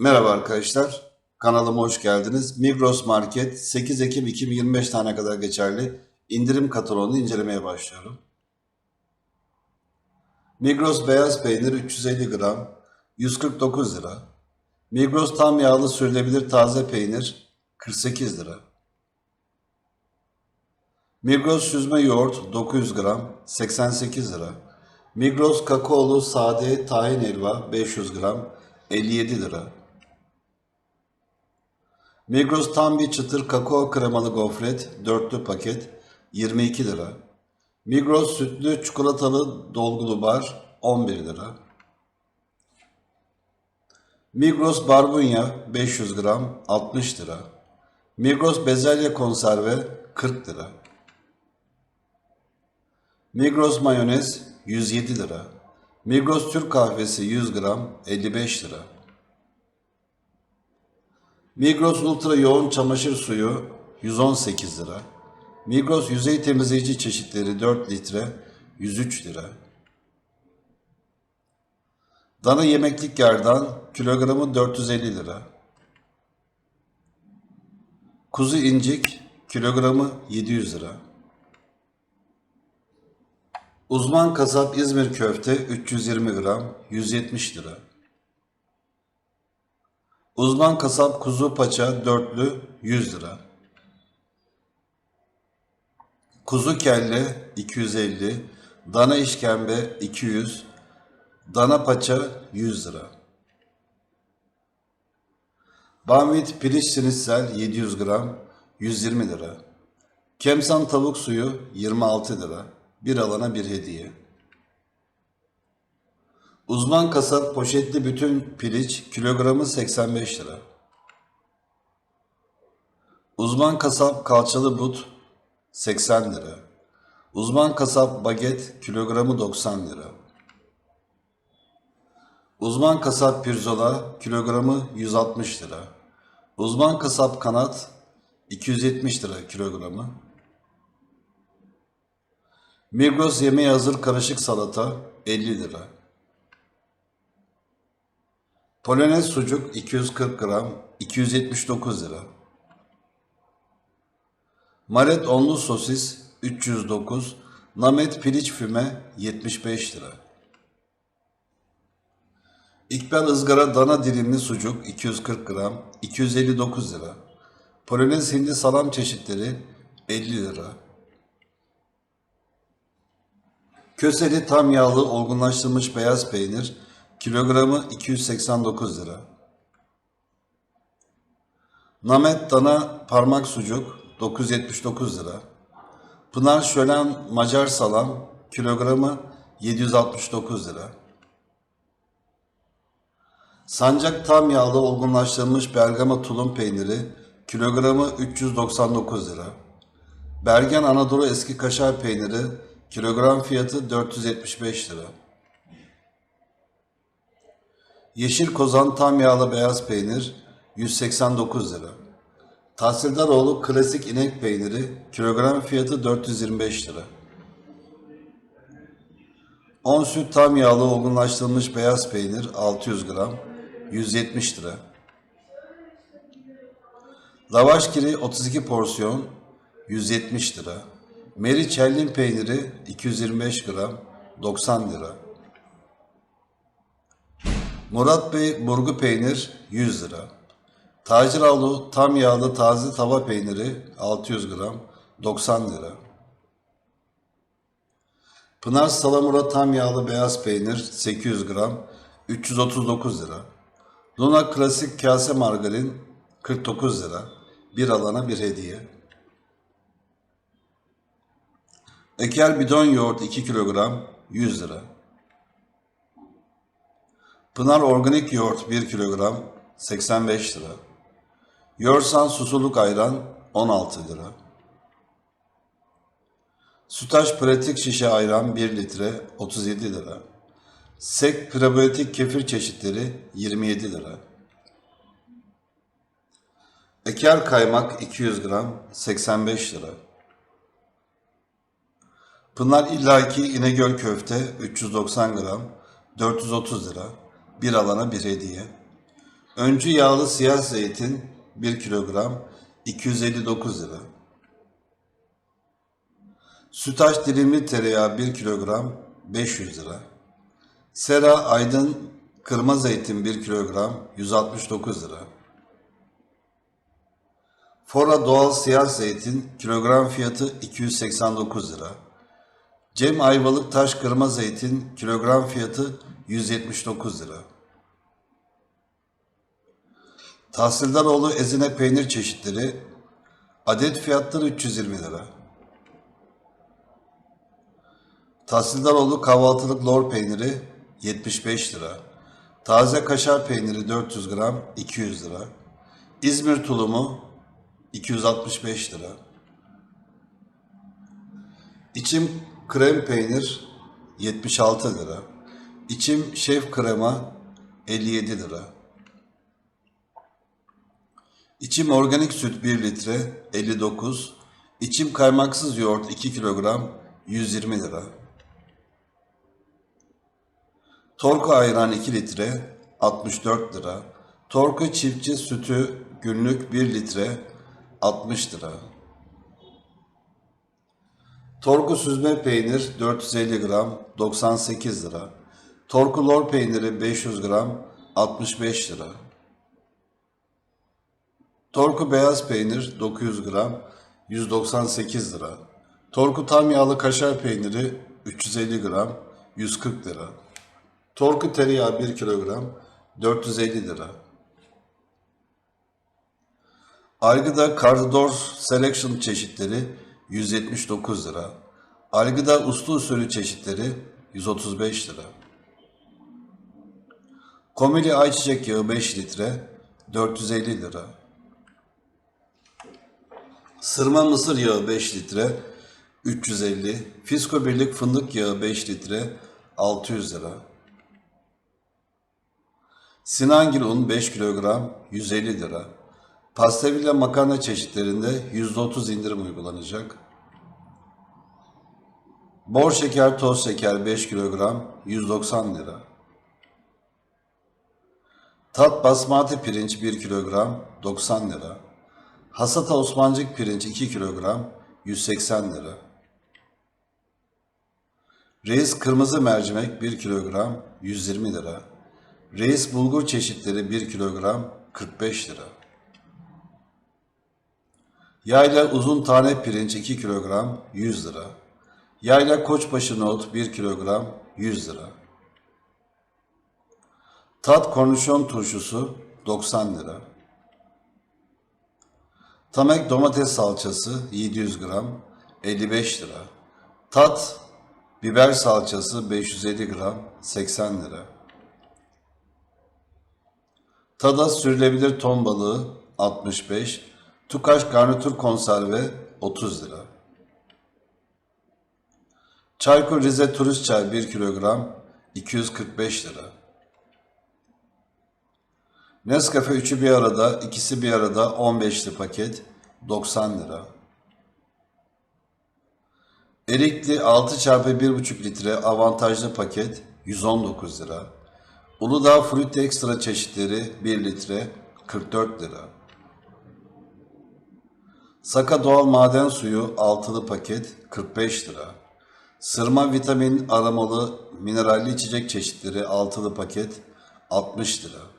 Merhaba arkadaşlar, kanalıma hoş geldiniz. Migros Market 8 Ekim 2025 tane kadar geçerli indirim kataloğunu incelemeye başlıyorum. Migros beyaz peynir 350 gram 149 lira. Migros tam yağlı sürülebilir taze peynir 48 lira. Migros süzme yoğurt 900 gram 88 lira. Migros kakaolu sade tahin helva 500 gram 57 lira. Migros tam bir çıtır kakao kremalı gofret dörtlü paket 22 lira. Migros sütlü çikolatalı dolgulu bar 11 lira. Migros barbunya 500 gram 60 lira. Migros bezelye konserve 40 lira. Migros mayonez 107 lira. Migros Türk kahvesi 100 gram 55 lira. Migros Ultra yoğun çamaşır suyu 118 lira. Migros yüzey temizleyici çeşitleri 4 litre 103 lira. Dana yemeklik gerdan kilogramı 450 lira. Kuzu incik kilogramı 700 lira. Uzman kasap İzmir köfte 320 gram 170 lira. Uzman kasap kuzu paça dörtlü 100 lira. Kuzu kelle 250, dana işkembe 200, dana paça 100 lira. Banvit pirinç sinitsel 700 gram 120 lira. Kemsan tavuk suyu 26 lira. Bir alana bir hediye. Uzman kasap poşetli bütün piliç kilogramı 85 lira. Uzman kasap kalçalı but 80 lira. Uzman kasap baget kilogramı 90 lira. Uzman kasap pirzola kilogramı 160 lira. Uzman kasap kanat 270 lira kilogramı. Migros yemeğe hazır karışık salata 50 lira. Polonez sucuk 240 gram 279 lira. Maret onlu sosis 309, Namet piliç füme 75 lira. İkbal ızgara dana dilimli sucuk 240 gram 259 lira. Polonez hindi salam çeşitleri 50 lira. Köseli tam yağlı olgunlaştırılmış beyaz peynir kilogramı 289 lira. Namet dana parmak sucuk 979 lira. Pınar şölen Macar salam kilogramı 769 lira. Sancak tam yağlı olgunlaştırılmış Bergama tulum peyniri kilogramı 399 lira. Bergen Anadolu eski kaşar peyniri kilogram fiyatı 475 lira. Yeşil kozan tam yağlı beyaz peynir 189 lira. Tahsildaroğlu klasik inek peyniri kilogram fiyatı 425 lira. 10 süt tam yağlı olgunlaştırılmış beyaz peynir 600 gram 170 lira. Lavaş kiri 32 porsiyon 170 lira. Meriç hellim peyniri 225 gram 90 lira. Murat Bey burgu peynir 100 lira. Taciravlu tam yağlı taze tava peyniri 600 gram 90 lira. Pınar Salamura tam yağlı beyaz peynir 800 gram 339 lira. Luna klasik kase margarin 49 lira. Bir alana bir hediye. Eker bidon yoğurt 2 kilogram 100 lira. Pınar organik yoğurt 1 kilogram 85 lira. Yorsan susuluk ayran 16 lira. Sütaş pratik şişe ayran 1 litre 37 lira. Sek prebiyotik kefir çeşitleri 27 lira. Eker kaymak 200 gram 85 lira. Pınar İllaki İnegöl köfte 390 gram 430 lira. Bir alana bir hediye. Öncü yağlı siyah zeytin 1 kilogram 259 lira. Sütaş dilimli tereyağı 1 kilogram 500 lira. Sera Aydın kırma zeytin 1 kilogram 169 lira. Fora doğal siyah zeytin kilogram fiyatı 289 lira. Cem Ayvalık taş kırma zeytin kilogram fiyatı 179 lira. Tahsildaroğlu ezine peynir çeşitleri adet fiyatları 320 lira. Tahsildaroğlu kahvaltılık lor peyniri 75 lira. Taze kaşar peyniri 400 gram 200 lira. İzmir tulumu 265 lira. İçim krem peynir 76 lira. İçim şef krema 57 lira. İçim organik süt 1 litre 59. İçim kaymaksız yoğurt 2 kilogram 120 lira. Torku ayran 2 litre 64 lira. Torku çiftçi sütü günlük 1 litre 60 lira. Torku süzme peynir 450 gram 98 lira. Torku lor peyniri 500 gram 65 lira. Torku beyaz peynir 900 gram 198 lira. Torku tam yağlı kaşar peyniri 350 gram 140 lira. Torku tereyağı 1 kilogram 450 lira. Argıda Cardador Selection çeşitleri 179 lira. Argıda uslu usulü çeşitleri 135 lira. Komili ayçiçek yağı 5 litre 450 lira. Sırma mısır yağı 5 litre 350. Fisko birlik fındık yağı 5 litre 600 lira. Sinangil un 5 kilogram 150 lira. Pastevilla makarna çeşitlerinde %30 indirim uygulanacak. Bor şeker, toz şeker 5 kilogram 190 lira. Tat basmati pirinç 1 kilogram 90 lira. Hasata Osmancık pirinç 2 kilogram 180 lira. Reis kırmızı mercimek 1 kilogram 120 lira. Reis bulgur çeşitleri 1 kilogram 45 lira. Yayla uzun tane pirinç 2 kilogram 100 lira. Yayla koçbaşı nohut 1 kilogram 100 lira. Tat kornişon turşusu 90 lira. Tamek domates salçası 700 gram 55 lira. Tat biber salçası 550 gram 80 lira. Tada sürülebilir ton balığı 65, Tukaş garnitür konserve 30 lira. Çaykur Rize turist çay 1 kilogram 245 lira. Nescafe üçü bir arada, ikisi bir arada 15'li paket 90 lira. Erikli 6 çarpı 1,5 litre avantajlı paket 119 lira. Uludağ Fruit Extra çeşitleri 1 litre 44 lira. Saka doğal maden suyu altılı paket 45 lira. Sırma vitamin aromalı mineralli içecek çeşitleri altılı paket 60 lira.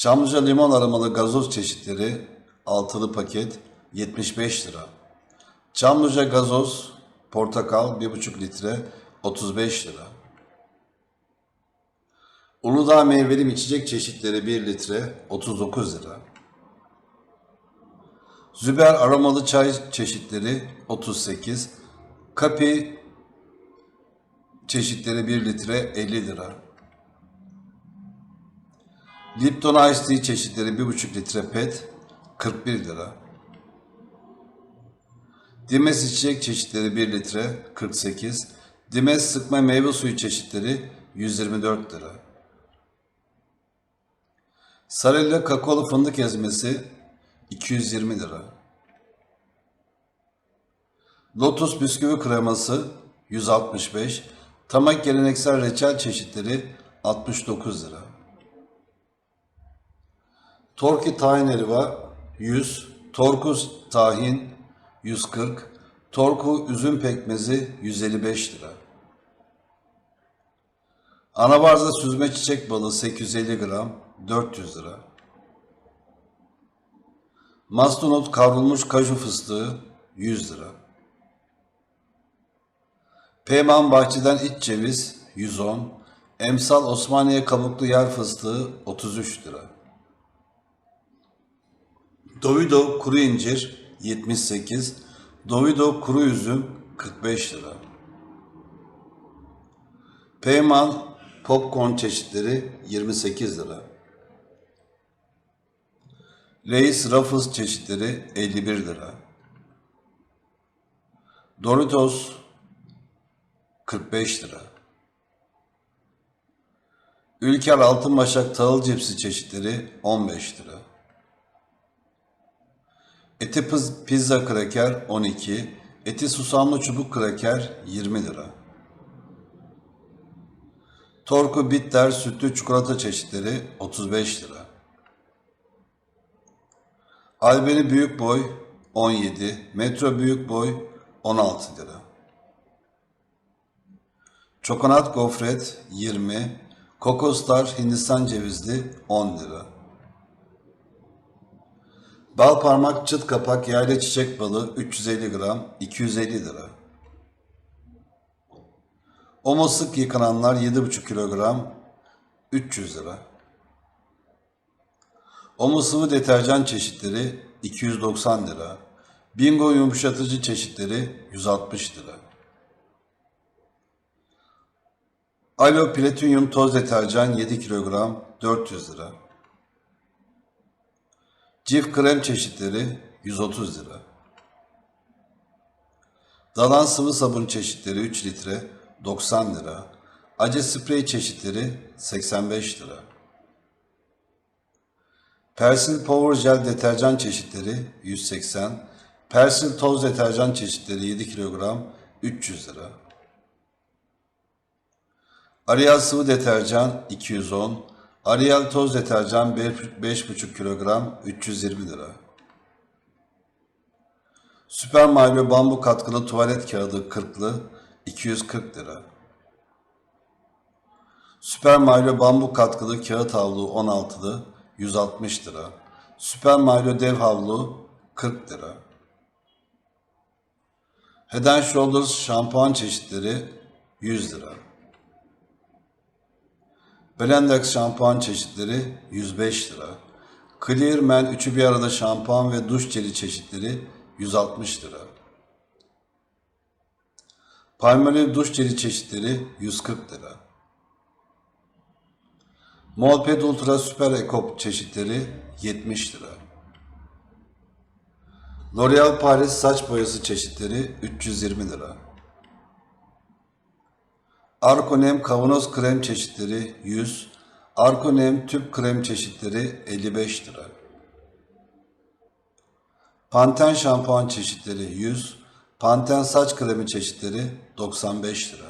Çamlıca limon aromalı gazoz çeşitleri altılı paket 75 lira. Çamlıca gazoz portakal 1,5 litre 35 lira. Uludağ meyveli içecek çeşitleri 1 litre 39 lira. Züber aromalı çay çeşitleri 38. Kapi çeşitleri 1 litre 50 lira. Lipton Ice Tea çeşitleri 1,5 litre pet 41 lira. Dimes içecek çeşitleri 1 litre 48. Dimes sıkma meyve suyu çeşitleri 124 lira. Sarella kakaolu fındık ezmesi 220 lira. Lotus bisküvi kreması 165. Tamak geleneksel reçel çeşitleri 69 lira. Torki tahin helva 100, Torkus tahin 140, Torku üzüm pekmezi 155 lira. Anabarza süzme çiçek balı 850 gram 400 lira. Mastonot kavrulmuş kaju fıstığı 100 lira. Peyman Bahçe'den iç ceviz 110, Emsal Osmaniye kabuklu yer fıstığı 33 lira. Dovido kuru incir 78, Dovido kuru üzüm 45 lira. Peyman popcorn çeşitleri 28 lira. Lay's Ruffles çeşitleri 51 lira. Doritos 45 lira. Ülker Altın Başak tahıl cipsi çeşitleri 15 lira. Eti pizza kraker 12, eti susamlı çubuk kraker 20 lira. Torku bitter sütlü çikolata çeşitleri 35 lira. Albeni büyük boy 17, Metro büyük boy 16 lira. Çokonat gofret 20, Kokostar Hindistan cevizli 10 lira. Bal parmak çıt kapak yayla çiçek balı 350 gram 250 lira. Omo sık yıkananlar 7,5 kilogram 300 lira. Omo sıvı deterjan çeşitleri 290 lira. Bingo yumuşatıcı çeşitleri 160 lira. Alo Platinum toz deterjan 7 kilogram 400 lira. Cif krem çeşitleri 130 lira. Dalan sıvı sabun çeşitleri 3 litre 90 lira. Acı sprey çeşitleri 85 lira. Persil Power Gel deterjan çeşitleri 180, Persil toz deterjan çeşitleri 7 kilogram 300 lira. Ariel sıvı deterjan 210, Ariel toz deterjan 5,5 kilogram 320 lira. Süper Mario bambu katkılı tuvalet kağıdı 40'lı 240 lira. Süper Mario bambu katkılı kağıt havlu 16'lı 160 lira. Süper Mario dev havlu 40 lira. Head Shoulders şampuan çeşitleri 100 lira. Blendex şampuan çeşitleri 105 lira. Clear Man üçü bir arada şampuan ve duş jeli çeşitleri 160 lira. Palmolive duş jeli çeşitleri 140 lira. Molped Ultra Super Eco çeşitleri 70 lira. L'Oreal Paris saç boyası çeşitleri 320 lira. Arkonem kavanoz krem çeşitleri 100, Arkonem tüp krem çeşitleri 55 lira. Panten şampuan çeşitleri 100, Panten saç kremi çeşitleri 95 lira.